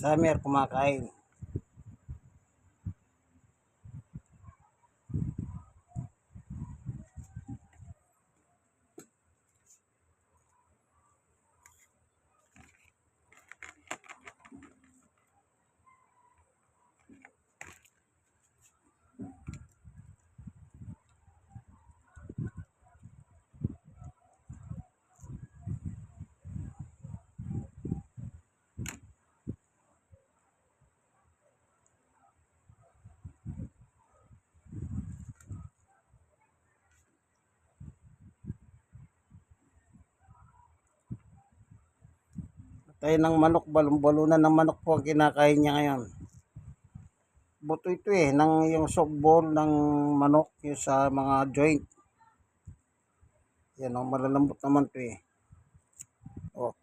Summer kumakain. Tayo ng manok, balon-balunan ng manok po ang kinakain niya ngayon. Buto ito eh, ng yung soft ball ng manok yung sa mga joint. Yan o, malalambot naman to eh. Oh.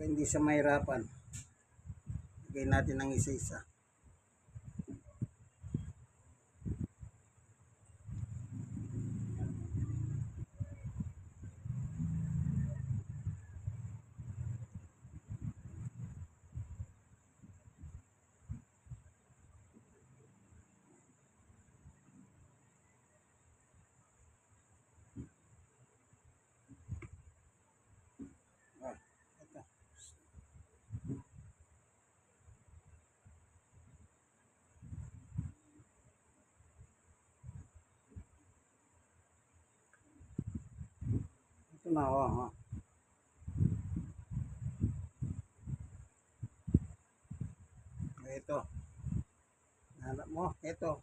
Para hindi siya mahirapan. Lagay natin ng isa-isa. Na, oh. oh. Ito. Hanap mo, ito.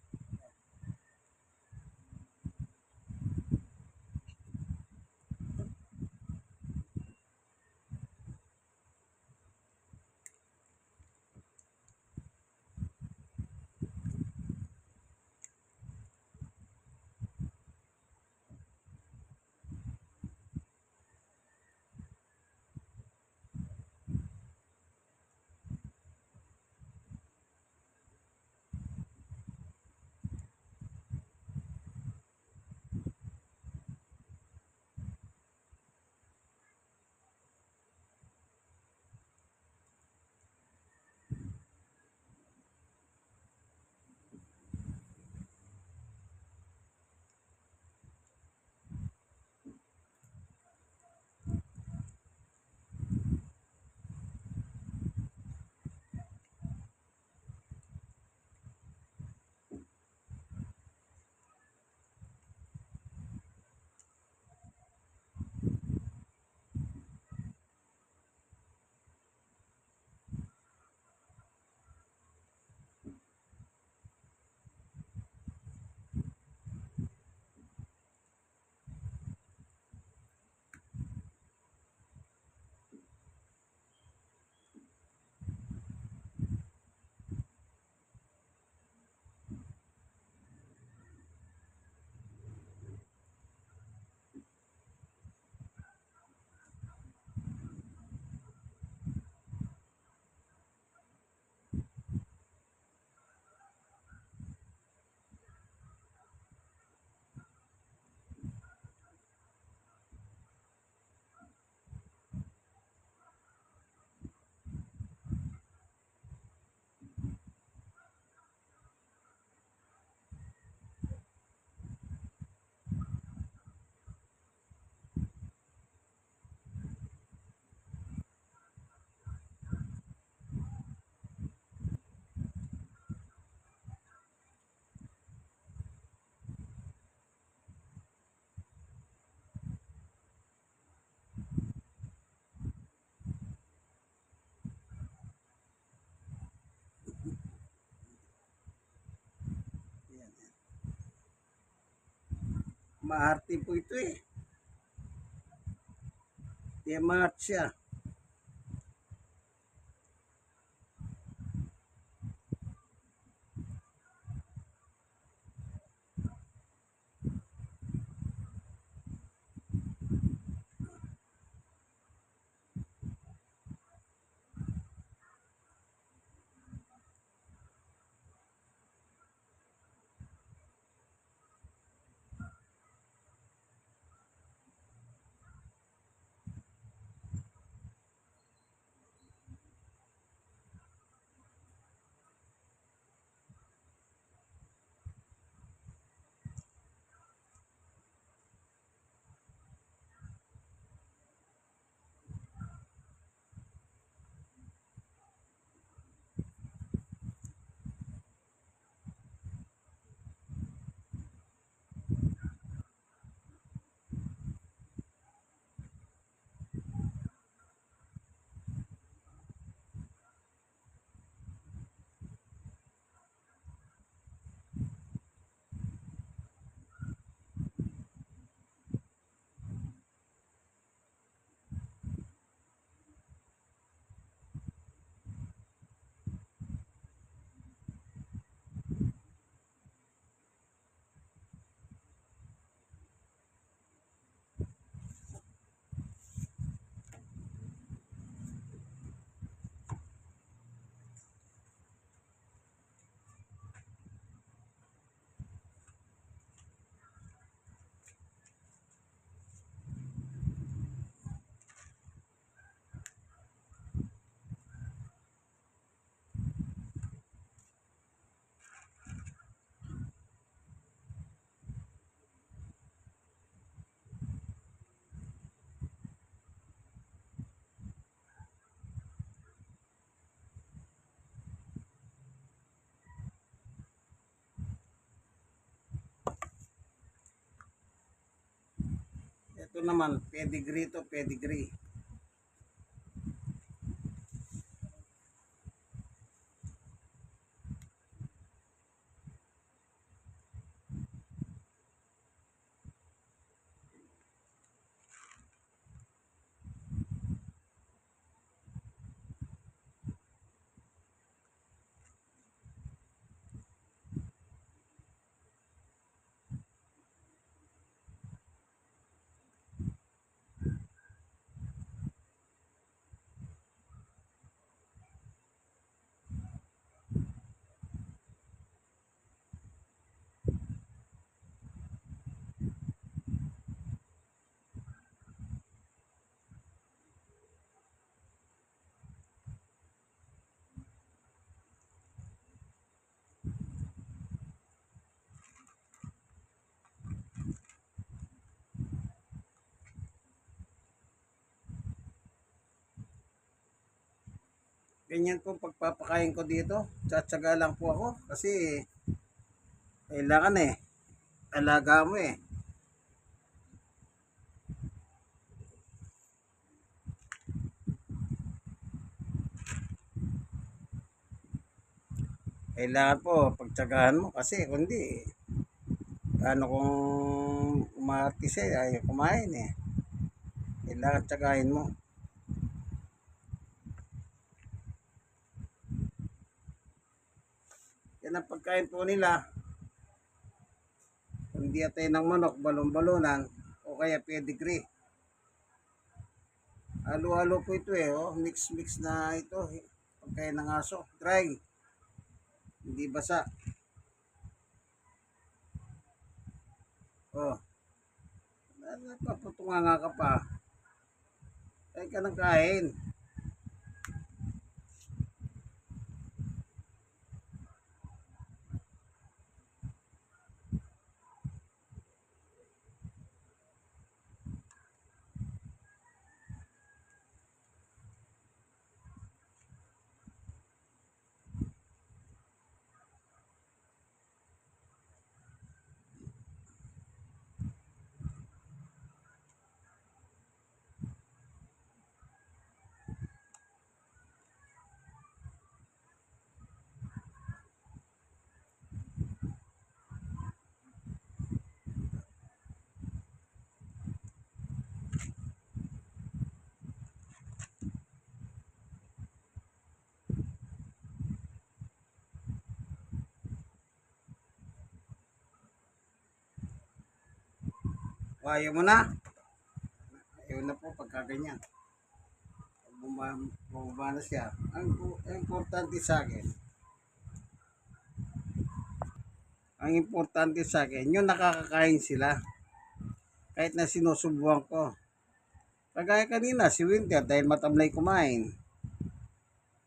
Maarte po ito eh. Tiamat siya. Ito naman, pedigree to pedigree. Ganyan po pagpapakain ko dito. Tsatsaga lang po ako kasi kailangan eh. Alaga mo eh. Kailangan po pagtsagahan mo kasi kundi ano kung umarte siya ayaw kumain eh. Kailangan tsagahin mo. Yan ang pagkain po nila. Hindi atay ng manok, balon-balonan, o kaya pedigree. Halo-halo po ito eh, oh. mix-mix na ito. eh. Pagkain ng aso, dry. Hindi basa. Oh. Napaputunga nga ka pa. Kain ka ng kain. O, ayaw mo na. Ayaw na po pagka ganyan. Pag buma- bumaba na siya. Ang importante sa akin, ang importante sa akin, yung nakakakain sila. Kahit na sinusubuan ko. Kagaya kanina, si Winter, dahil matamlay kumain.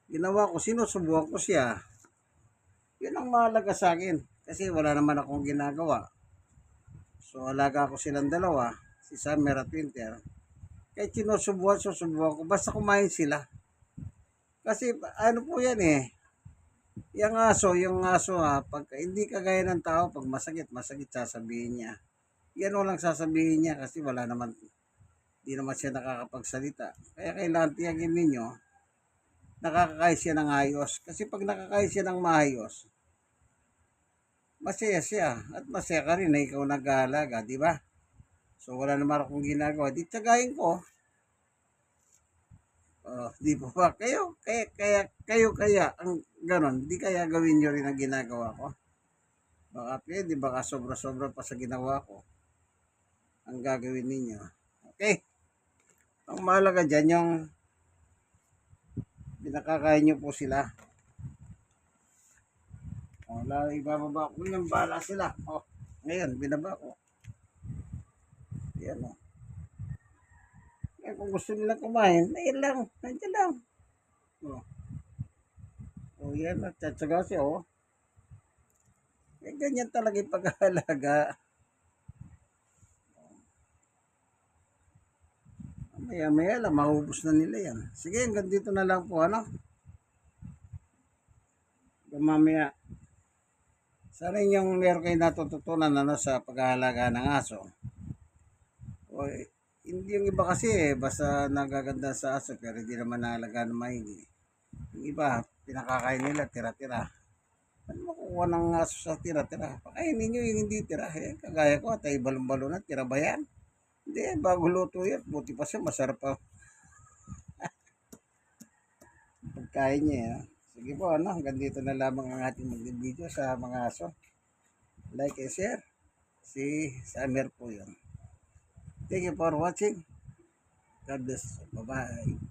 Ginawa ko, sinusubuan ko siya. Yun ang mahalaga sa akin. Kasi wala naman akong ginagawa. So, alaga ko silang dalawa, si Summer at Winter. Kahit sinusubuan, susubuan ko, basta kumain sila. Kasi ano po yan eh, yung aso, yung aso ha, pag hindi kagaya ng tao, pag masakit, masakit sasabihin niya. Yan o lang sasabihin niya kasi wala naman, hindi naman siya nakakapagsalita. Kaya kailangan tiyagin ninyo, nakakakain siya ng ayos. Kasi pag nakakain siya ng maayos, masaya siya. At masaya ka rin na ikaw nag-aalaga, di ba? So wala naman akong ginagawa. Di tsagayin ko. Oh, di po ba? Kayo, kaya, kaya, kayo kaya, ang ganon, di kaya gawin nyo rin ang ginagawa ko. Baka pwede, baka sobra-sobra pa sa ginawa ko. Ang gagawin ninyo. Okay? Ang mahalaga dyan yung pinakakain nyo po sila. O, lalo ibababa ko yung bala sila. O, ngayon, binaba ko. Yan o. Eh, kung gusto nila kumain, ayun lang. Nandiyan lang. O. O, yan. At tsatsaga siya, o. Eh, ganyan talaga yung pag-aalaga. Maya maya lang, maubos na nila yan. Sige, hanggang dito na lang po, ano? Hanggang mamaya. Sana yung meron kayo natututunan ano, sa pag-aalaga ng aso. O, eh, hindi yung iba kasi eh, basta nagaganda sa aso pero hindi naman naalaga ng maigi. Yung iba, pinakakain nila, tira-tira. Ano makukuha ng aso sa tira-tira? Pakainin nyo yung hindi tira. Eh, kagaya ko, tayo balon-balon na, tira ba yan? Hindi, bago luto yan. Buti pa siya, masarap pa. Pagkain niya, eh. Sige po, ano, hanggang dito na lamang ang ating mag-video sa mga aso. Like and share. Si Summer po yun. Thank you for watching. God bless. Bye-bye.